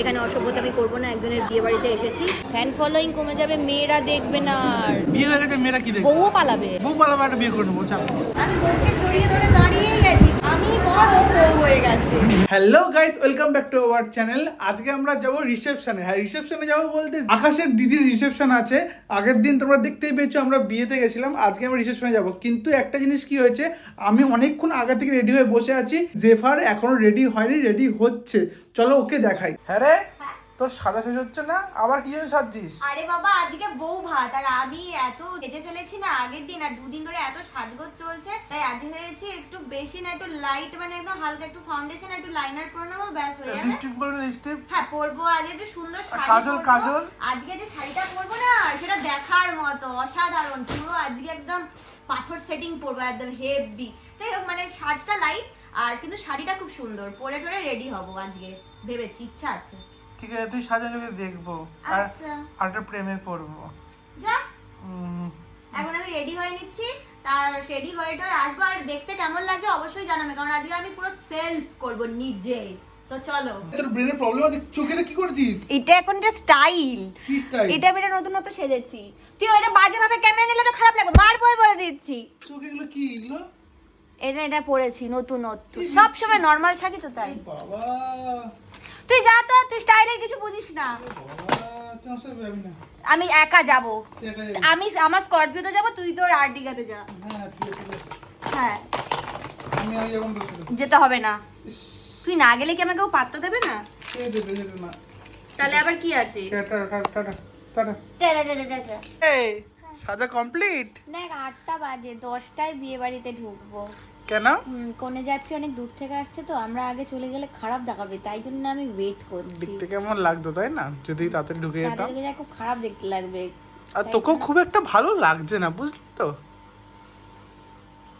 এখানে অসভ্যতা আমি করব না একজনের বিয়ে বাড়িতে এসেছি। ফ্যান ফলোয়িং কমে যাবে মেয়েরা দেখবে না আর। বিয়ে হয়ে গেছে মেয়েরা কি দেখবে? বউও পালাবে। বউ পালাবে একটা বিয়ে করে নেব চাপ আমি বউকে জড়িয়ে ধরে দাঁড়িয়েই hello guys welcome back to our channel আজকে আমরা যাব রিসেপশনে হ্যাঁ রিসেপশনে যাব বলতে আকাশের দিদির রিসেপশন আছে। আগের দিন তোমরা দেখতেই পেয়েছ আমরা বিয়েতে গেছিলাম। আজকে আমরা রিসেপশনে যাব। কিন্তু একটা জিনিস কি হয়েছে আমি অনেকক্ষণ আগে থেকে রেডি হয়ে বসে আছি। জেফার এখনও রেডি হয়নি রেডি হচ্ছে। চলো ওকে দেখাই। হ্যাঁ রে তোর সাদা শেষ হচ্ছে না? আবার কি জন্য সাজছিস? আরে বাবা আজকে বউ ভাত আর আমি এত ভেজে ফেলেছি না আগের দিন আর দুদিন ধরে এত সাজগোজ চলছে। তাই আজকে ভেবেছি একটু বেশি না একটু লাইট মানে একদম হালকা একটু ফাউন্ডেশন একটু লাইনার পরে নেব ব্যাস হয়ে যাবে। লিপস্টিক করবে লিপস্টিক হ্যাঁ পরবো আজ একটু সুন্দর শাড়ি কাজল, কাজল? আজকে যে শাড়িটা পরবো না সেটা দেখার মতো অসাধারণ। পুরো আজকে একদম পাথর সেটিং পরবো একদম হেভি তাই মানে সাজটা লাইট আর কিন্তু শাড়িটা খুব সুন্দর। পরে টরে রেডি হব আজকে ভেবেছি ইচ্ছা আছে। ঠিক আছে তুই সাজা চোখে দেখব। আর আচ্ছা। প্রেমে পড়ব। যা। এখন আমি রেডি হয়ে নিচ্ছি। তার রেডি হয়ে টয়ে আসব। আর দেখতে কেমন লাগবে অবশ্যই জানাবে। কারণ আজকে আমি পুরো সেলফ করব নিজে। তো চলো। তোর ব্রেনের প্রবলেম আছে? চোখে কি করছিস? এটা এখন এটা স্টাইল কি স্টাইল এটা আমি এটা নতুন নতুন সেজেছি। তুই ওইটা বাজে ভাবে ক্যামেরা নিলে তো খারাপ লাগবে। মারবো বলে দিচ্ছি। চোখে এগুলো কি এগুলো? এটা এটা পরেছি নতুন নতুন সব সময় নর্মাল সাজি তো তাই। বাবা। তুই যা তো তুই স্টাইলের কিছু বুঝিস না। আমি একা যাব? আমি আমার স্করপিওতে যাব তুই তোর আর্টিকাতে যা। হ্যাঁ। হ্যাঁ যেতে হবে না। তুই না গেলে কি আমাকে কেউ পাত্তা দেবে না? তাহলে আবার কি আছে? সাজা কমপ্লিট দেখ আটটা বাজে দশটায় বিয়ে বাড়িতে ঢুকবো। কেন? কোনে যাচ্ছি অনেক দূর থেকে আসছে তো আমরা আগে চলে গেলে খারাপ দেখাবে তাই জন্য আমি ওয়েট করছি। দেখতে কেমন লাগতো তাই না? যদি তাড়াতাড়ি ঢুকে যেতাম। তাদেরকে খুব খারাপ দেখতে লাগবে আর তোকেও খুব একটা ভালো লাগছে না বুঝলি তো?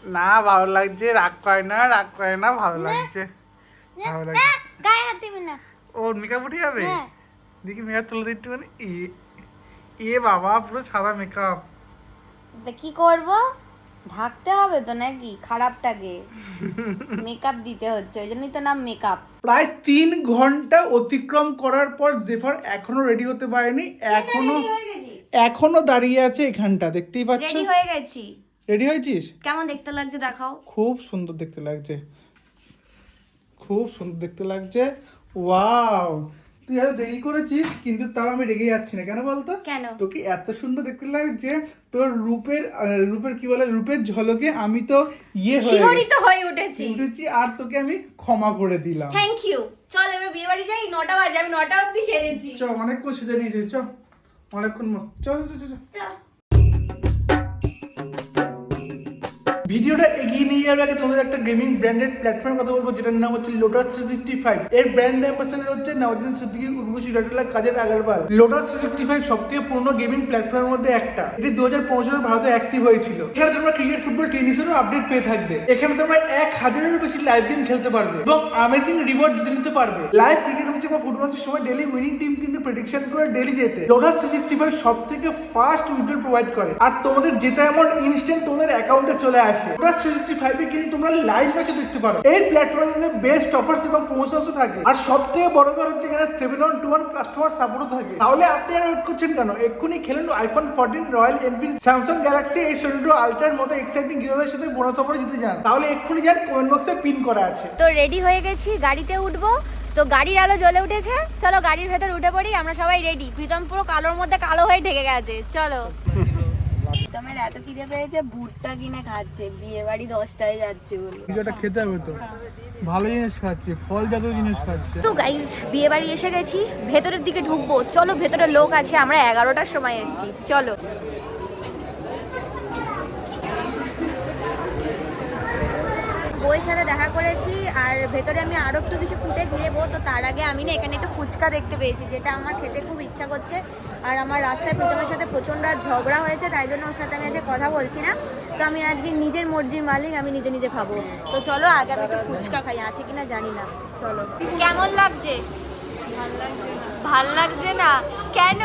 না ভালো লাগছে রাগ করে না রাগ করে না ভালো লাগছে ভালো লাগছে। গায়ে হাত দিবি না। ওর মেকআপ উঠে যাবে? হ্যাঁ। দেখি মেকআপ তুলে দিতে মানে এ এ বাবা পুরো সাদা মেকআপ তা কি করব? ঢাকতে হবে তো নাকি? খারাপটাকে। মেকআপ দিতে হচ্ছে ওই জন্যই তো নাম মেকআপ প্রায় তিন ঘণ্টা অতিক্রম করার পর জেফার এখনও রেডি হতে পারেনি এখনও এখনও দাঁড়িয়ে আছে এখানটা দেখতেই পাচ্ছ? রেডি হয়ে গেছি। রেডি হয়েছিস? কেমন দেখতে লাগছে দেখাও। খুব সুন্দর দেখতে লাগছে। খুব সুন্দর দেখতে লাগছে। ওয়াও তুই এত দেরি করেছিস কিন্তু তাও আমি রেগে যাচ্ছি না। কেন বলতো? কেন? তোকে এত সুন্দর দেখতে লাগছে তোর রূপের রূপের কি বলে রূপের ঝলকে আমি তো ইয়ে হয়ে শিহরিত হয়ে উঠেছি। উঠেছি আর তোকে আমি ক্ষমা করে দিলাম। থ্যাংক ইউ চল এবার বিয়ে বাড়ি যাই নটা বাজে আমি নটা অবধি সেরেছি চ অনেকক্ষণ সেজে নিয়েছিস চ অনেকক্ষণ চল চ চ, চ, চ। ভিডিওটা এগিয়ে নিয়ে যাওয়ার আগে তোমাদের একটা গেমিং ব্র্যান্ডেড প্ল্যাটফর্ম কথা বলব, যেটার নাম হচ্ছে লোটাস থ্রি সিক্সটি ফাইভ এর ব্র্যান্ড অ্যাম্বাসেডর হচ্ছে নওয়াজুদ্দিন সিদ্দিকি উর্বশী ডটলা কাজের Agarwal. Lotus three sixty five সব থেকে পুরনো গেমিং প্ল্যাটফর্মের মধ্যে একটা। এটি দু হাজার পনেরো সালে ভারতে অ্যাক্টিভ হয়েছিল। এখানে তোমরা ক্রিকেট ফুটবল টেনিসেরও আপডেট পেয়ে থাকবে। এখানে তোমরা এক হাজারেরও বেশি লাইভ গেম খেলতে পারবে এবং অ্যামেজিং রিওয়ার্ড জিতে নিতে পারবে। লাইভ ক্রিকেট ম্যাচ বা ফুটবল ম্যাচের সময় ডেলি উইনিং টিম কিন্তু প্রেডিকশন করে ডেলি যেতে। লোটাস থ্রি সিক্সটি ফাইভ সব থেকে ফাস্ট উইড্রল প্রোভাইড করে। আর তোমাদের জেতা অ্যামাউন্ট ইনস্ট্যান্ট তোমাদের অ্যাকাউন্টে চলে আসে। লোটাস থ্রি সিক্সটি ফাইভে কিন্তু তোমরা লাইভ ম্যাচও দেখতে পারো। এই প্ল্যাটফর্মে বেস্ট অফার্স এবং প্রমোশনসও থাকে। আর সব থেকে বড় ব্যাপার হচ্ছে এখানে seven one two one customer সাপোর্টও থাকে। তাহলে আপনি আর ওয়েট করছেন কেন? এক্ষুনি খেলুন iPhone fourteen Royal Enfield Samsung Galaxy এই শোরুম আলট্রার মতো এক্সাইটিং গিভের সাথে বোনাস অফারে জিতে যান। তাহলে এক্ষুনি যান কমেন্ট বক্সে পিন করা আছে। তো রেডি হয়ে গেছি, গাড়িতে উঠবো তো গাড়ির আলো জ্বলে উঠেছে। চলো গাড়ির ভেতর উঠে পড়ি আমরা সবাই রেডি প্রীতম পুরো কালোর মধ্যে কালো হয়ে ঢেকে গেছে। চলো। প্রীতমের এত খিদে পেয়েছে ভুট্টা কিনে খাচ্ছে। বিয়ে বাড়ি দশটায় যাচ্ছে বলে। খেতে হবে তো। ভালো জিনিস খাচ্ছে ফল জাতীয় জিনিস খাচ্ছে। তো গাইজ বিয়ে বাড়ি এসে গেছি ভেতরের দিকে ঢুকবো। চলো ভেতরে লোক আছে আমরা এগারোটার সময় এসেছি। চলো। বইয়ের সাথে দেখা করেছি আর ভেতরে আমি আরও একটু কিছু ফুটেজ নেব তো তার আগে আমি না এখানে একটু ফুচকা দেখতে পেয়েছি যেটা আমার খেতে খুব ইচ্ছা করছে। আর আমার রাস্তায় প্রথমের সাথে প্রচণ্ড আর ঝগড়া হয়েছে তাই জন্য ওর সাথে আমি আজকে কথা বলছি না। তো আমি আজকে নিজের মর্জির মালিক আমি নিজে নিজে খাব। তো চলো আগে আমি একটু ফুচকা খাই আছে কিনা জানি না। চলো। কেমন লাগছে? ভালো লাগছে না। কেন?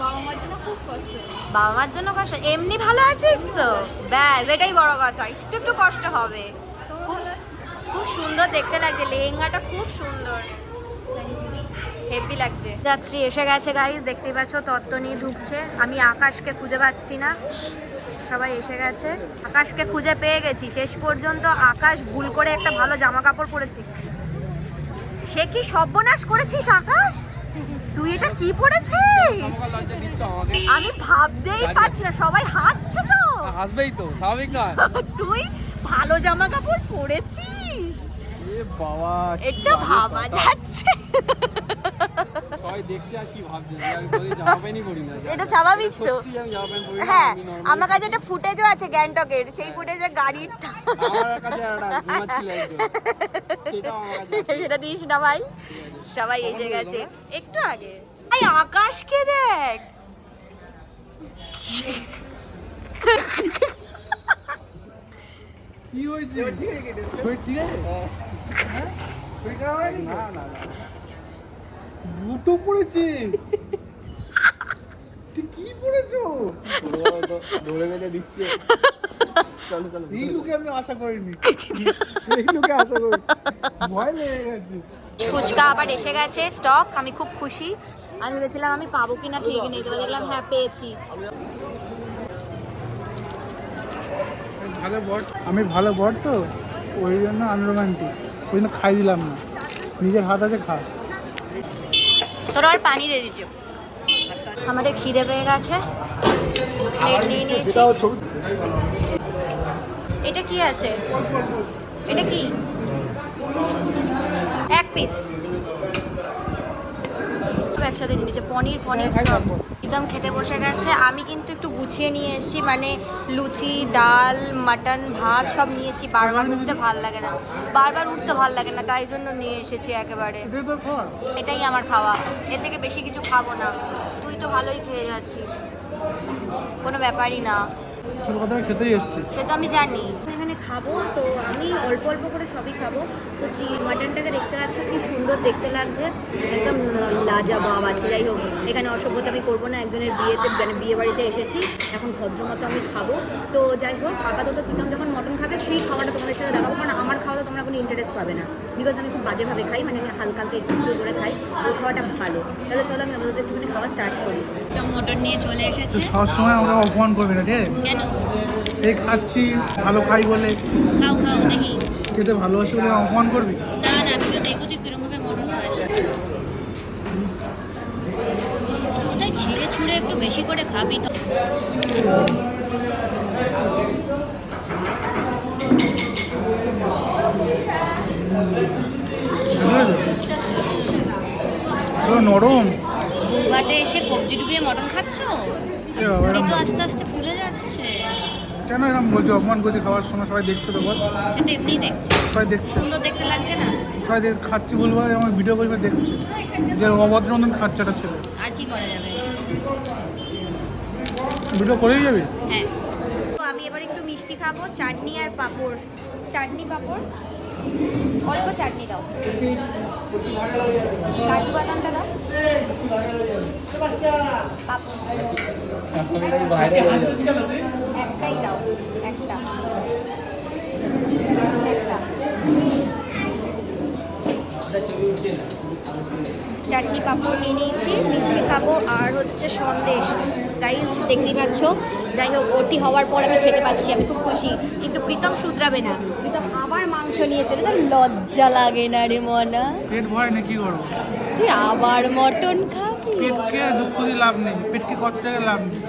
বাবা মার জন্য খুব কষ্ট বাবা মার জন্য কষ্ট? এমনি ভালো আছিস তো? ব্যাস, এটাই বড় কথা। একটু একটু কষ্ট হবে। খুব খুব সুন্দর দেখতে লাগছে। লেহেঙ্গাটা খুব সুন্দর। হেভি লাগছে। যাত্রী এসে গেছে গাইস দেখতেই পাচ্ছ, তত্ত্ব নিয়ে ঢুকছে। আমি আকাশকে খুঁজে পাচ্ছি না। সবাই এসে গেছে। আকাশকে খুঁজে পেয়ে গেছি। শেষ পর্যন্ত আকাশ ভুল করে একটা ভালো জামা কাপড় পরেছি। সে কি সর্বনাশ করেছিস, আকাশ? তুই এটা কি পরেছিস আমি ভাবতেই পারছি না সবাই হাসছে তো। হাসবেই তো স্বাভাবিক না তুই ভালো জামা কাপড় পরেছিস? এ বাবা এটা ভাবা যাচ্ছে। এটা স্বাভাবিক তো। হ্যাঁ আমার কাছে একটা ফুটেজও আছে গ্যাংটকের সেই ফুটেজে গাড়ির কাছে আছে। সেটা দিস না ভাই। সবাই এসে গেছে। একটু আগে। এই আকাশকে দেখ। কি হয়েছে? ঠিক আছে? হ্যাঁ? হয়নি তো? দুটো পড়েছে। তুই কি পড়েছো? বেঁধে দিচ্ছে। চলো চলো এই লোকে আমি আশা করিনি। এই লোকে আশা করি ভয় লেগে গেছে। ফুচকা আবার এসে গেছে স্টক আমি খুব খুশি। আমি ভেবেছিলাম আমি পাবো কিনা ঠিক নেই তবে দেখলাম হ্যাঁ পেয়েছি। ভালো বট আমি ভালো বট তো ওই জন্য আমি আনরোমান্টিক ওই জন্য খাই দিলাম না। নিজের হাত আছে খা। তোরা আর পানি দিয়ে দিচ্ছ আমাদের খিদে পেয়ে গেছে। প্লেট নিয়ে নিয়েছি। এটা কি আছে? এটা কি? এক পিস একসাথে নিয়ে নিচ্ছে পনির ফনির সব একদম খেতে বসে গেছে। আমি কিন্তু একটু গুছিয়ে নিয়ে এসেছি মানে লুচি ডাল মাটন ভাত সব নিয়ে এসেছি। বারবার উঠতে ভালো লাগে না। বারবার উঠতে ভালো লাগে না তাই জন্য নিয়ে এসেছি একেবারে। এটাই আমার খাওয়া। এর থেকে বেশি কিছু খাব না। তুই তো ভালোই খেয়ে যাচ্ছিস। কোনো ব্যাপারই না। কথা খেতেই এসছি। সে তো আমি জানি। খাব তো আমি অল্প অল্প করে সবই খাব। তো চি মাটনটাকে দেখতে পাচ্ছ কি সুন্দর দেখতে লাগছে। একদম লাজা বাব আছে যাই হোক এখানে অসভ্যতা আমি করব না একজনের বিয়েতে মানে বিয়ে বাড়িতে এসেছি এখন ভদ্রমতো আমি খাব। তো যাই হোক আপাতত প্রীতম যখন মটন খাবে সেই খাওয়াটা তোমাদের সাথে দেখাবো কারণ আমার খাওয়াটা তোমরা কোনো ইন্টারেস্ট পাবে না। বিকজ আমি খুব বাজেভাবে খাই মানে আমি হালকা হালকা একটু একটু করে খাই ওই খাওয়াটা ভালো। তাহলে চলো আমি আমাদের একটুখানি খাওয়া স্টার্ট করি। মটন নিয়ে চলে এসেছে। সব সময় আমরা অপমান করবি না ঠিক আছে? কেন? এই খাচ্ছি ভালো খাই বলে। খাও খাও দেখি। খেতে ভালোবাসি বলে অপমান করবি? না না আমি তো দেখো তুই কীরকম ভাবে মটন খাস ওটাই ছিঁড়ে ছুঁড়ে একটু বেশি করে খাবি তো। নরম? গুয়াতে এসে কবজি ডুবিয়ে মটন খাচ্ছ? আস্তে আস্তে ফুলে যাচ্ছে। কেন এরকম বলছি? অপমান করছি খাওয়ার সময় সবাই দেখছে তো বল। সেটা এমনিই দেখছি। সবাই দেখছে। সুন্দর দেখতে লাগছে না? সবাই দেখ খাচ্ছি বলব আর আমার ভিডিও করবে দেখছে। যে অভদ্র মতন খাচ্ছে একটা ছেলে। আর কি করা যাবে? ভিডিও করেই যাবি? হ্যাঁ। তো আমি এবার একটু মিষ্টি খাব চাটনি আর পাঁপড়। চাটনি পাঁপড়? অল্প চাটনি দাও। কাজু বাদামটা দাও। পাঁপড়। একটাই দাও একটা। একটা চাটনি পাঁপড় নিয়ে নিয়েছি মিষ্টি খাব আর হচ্ছে সন্দেশ। গাইস দেখতেই পাচ্ছ? যাই হোক ওটি হওয়ার পর আমি খেতে পাচ্ছি আমি খুব খুশি। কিন্তু প্রীতম শুধরাবে না। প্রীতম আবার মাংস নিয়ে চলে তার লজ্জা লাগে না রে মনা। পেট ভয় না কি করব? তুই আবার মটন খাবি? পেটকে দুঃখ দিয়ে লাভ নেই পেটকে গেলে লাভ নেই।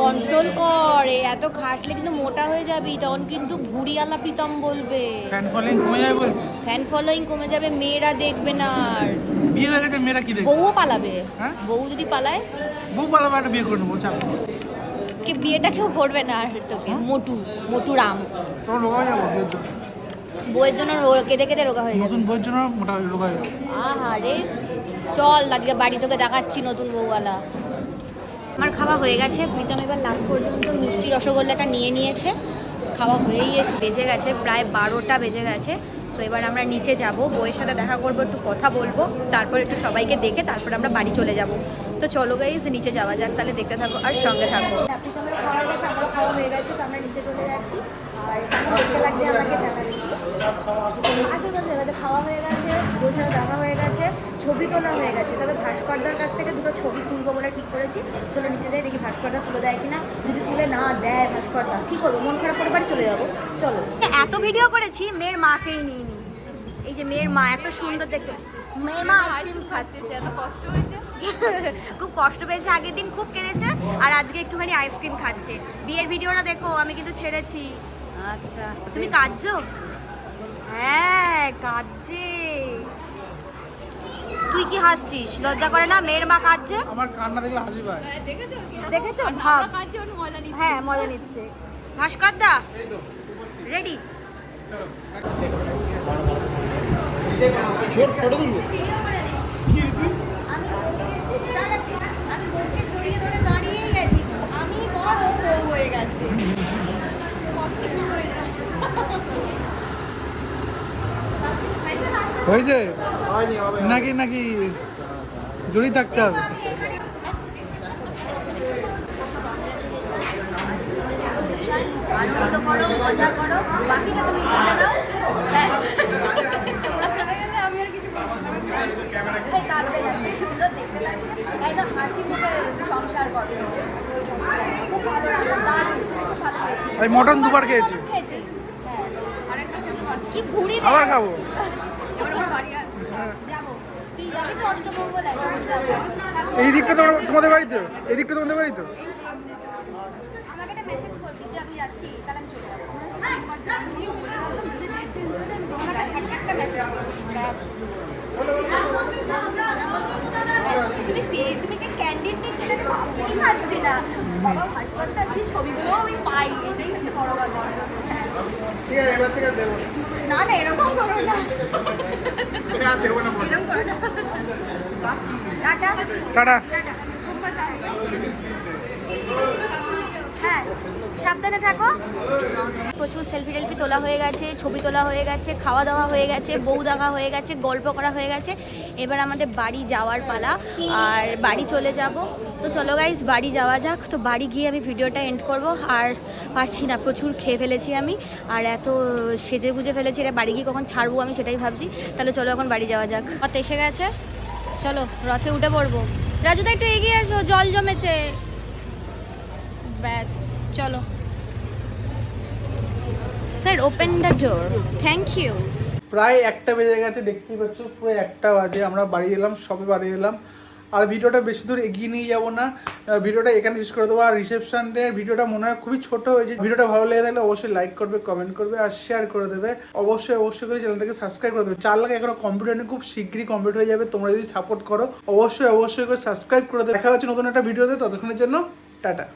কন্ট্রোল কর এত খাসলে কিন্তু মোটা হয়ে যাবি তখন কিন্তু ভুড়িয়ালা প্রীতম বলবে। ফ্যান ফলোইং কমে যাবে বলছিস? ফ্যান ফলোয়িং কমে যাবে মেয়েরা দেখবে না আর। বিয়ে হয়ে গেছে মেয়েরা কি দেখবে? বউও পালাবে। হ্যাঁ? বউ যদি পালায়? বউ পালাবে একটা বিয়ে করে নেব চাপ কে বিয়েটা কেউ করবে না আর তোকে। মোটু মোটু রাম। তোর রোগা হয়ে যাব বউয়ের জন্য কেঁদে কেঁদে রোগা হয়ে যাবে। নতুন বইয়ের জন্য মোটা রোগা হয়ে যাবে। আহা রে চল আজকে বাড়ি তোকে দেখাচ্ছি নতুন বউওয়ালা। আমার খাওয়া হয়ে গেছে। প্রীতম এবার লাস্ট পর্যন্ত মিষ্টি রসগোল্লাটা নিয়ে নিয়েছে। খাওয়া হয়েই এসে বেজে গেছে প্রায় বারোটা বেজে গেছে। তো এবার আমরা নিচে যাব। বইয়ের সাথে দেখা করব, একটু কথা বলব। তারপর একটু সবাইকে দেখে তারপর আমরা বাড়ি চলে যাব। তো চলো গাইজ নিচে যাওয়া যাক, তাহলে দেখতে থাকো আর সঙ্গে থাকো। খাওয়া হয়ে গেছে তো আমরা নিচে চলে যাচ্ছি হয়ে গেছে দেখা হয়ে গেছে ছবি হয়ে গেছে তবে কাছ থেকে দুটো ছবি তুলবো ঠিক করেছি চলো নিচে যাই দেখি তুলে দেয় তুলে না দেয় কী করব মন খারাপ করে চলে যাব চলো এত ভিডিও করেছি, মেয়ের মাকেই নিয়ে এই যে মেয়ের মা, এত সুন্দর দেখতে। মেয়ের মা আইসক্রিম খাচ্ছে। এত কষ্ট হয়েছে। খুব কষ্ট পেয়েছে আগের দিন খুব কেঁদেছে আর আজকে একটুখানি আইসক্রিম খাচ্ছে। বিয়ের ভিডিওটা দেখো আমি কিন্তু ছেড়েছি। আচ্ছা। তুমি কাঁদছো? হ্যাঁ কাঁদছে। তুই কি হাসছিস? লজ্জা করে না মেয়ের মা কাঁদছে? আমার কান্না দেখলে হাসি পায়। দেখেছ দেখেছ? ভাব। ওর মজা নিচ্ছি। হ্যাঁ মজা নিচ্ছে। ভাস্কর দা? রেডি হয়েছে? নাকি নাকি? জড়িয়ে থাকতে হবে। আনন্দ করো মজা করো। বাকিটা তুমি ছেড়ে দাও ব্যাস তোমরা চলে গেলে আমি আর কিছু বলব না। এই কাঁদবে না, কি সুন্দর দেখতে লাগছে একদম হাসি মুখে সংসার করো খুব ভালো রান্না দারুণ খুব ভালো খেয়েছি এই মটন দুবার খেয়েছি। খেয়েছি হ্যাঁ আরেকটা খাব আর কি ভুড়ি রে আবার খাব এবার আমার বাড়ি আসবে যাব তুই যাবি। তো অষ্টমঙ্গল একদম যাব এই দিকটা তোমার তোমাদের বাড়িতে? এই দিকটা তোমাদের বাড়িতে? আমি আমি তুমি তুমি কি ক্যান্ডিড নিচ্ছি? না। বাবা ভাস্করটা কি ছবিগুলো আমি পাই এটাই হচ্ছে বড় কথা। হ্যাঁ। ঠিক আছে এবার থেকে দেবো না। না এরকম করো না। দেবো না এরকম করো না। টাটা। টাটা। টাটা হ্যাঁ সাবধানে থাকো। প্রচুর সেলফি টেলফি তোলা হয়ে গেছে ছবি তোলা হয়ে গেছে খাওয়া দাওয়া হয়ে গেছে বউ দেখা হয়ে গেছে গল্প করা হয়ে গেছে। এবার আমাদের বাড়ি যাওয়ার পালা, আর বাড়ি চলে যাব। তো চলো গাইস বাড়ি যাওয়া যাক। তো বাড়ি গিয়ে আমি ভিডিওটা এন্ড করব। আর পারছি না, প্রচুর খেয়ে ফেলেছি আমি। আর এত সেজে গুজে ফেলেছি এটা বাড়ি গিয়ে কখন ছাড়বো আমি সেটাই ভাবছি। তাহলে চলো এখন বাড়ি যাওয়া যাক। রথ এসে গেছে? চলো, রথে উঠে পড়ব। রাজু রাজুদা একটু এগিয়ে আসো, জল জমেছে। ব্যাস, চলো। Sir open the door thank you প্রায় একটা বেজে গেছে, দেখতেই পাচ্ছ, পুরো একটা বাজে। আমরা বাড়ি এলাম, সবে বাড়ি এলাম। আর ভিডিওটা বেশি দূর এগিয়ে নিয়ে যাব না। ভিডিওটা এখানে শেষ করে দেবো। আর রিসেপশনের ভিডিওটা মনে হয় খুবই ছোট হয়েছে। ভিডিওটা ভালো লেগে থাকলে অবশ্যই লাইক করবে কমেন্ট করবে আর শেয়ার করে দেবে। অবশ্যই অবশ্যই করে চ্যানেলটাকে সাবস্ক্রাইব করে দেবে। চার লাখ এখনও কমপ্লিট হয়নি খুব শীঘ্রই কমপ্লিট হয়ে যাবে। তোমরা যদি সাপোর্ট করো, অবশ্যই অবশ্যই করে সাবস্ক্রাইব করে দেবে। দেখা হচ্ছে নতুন একটা ভিডিওতে। ততক্ষণের জন্য, টাটা।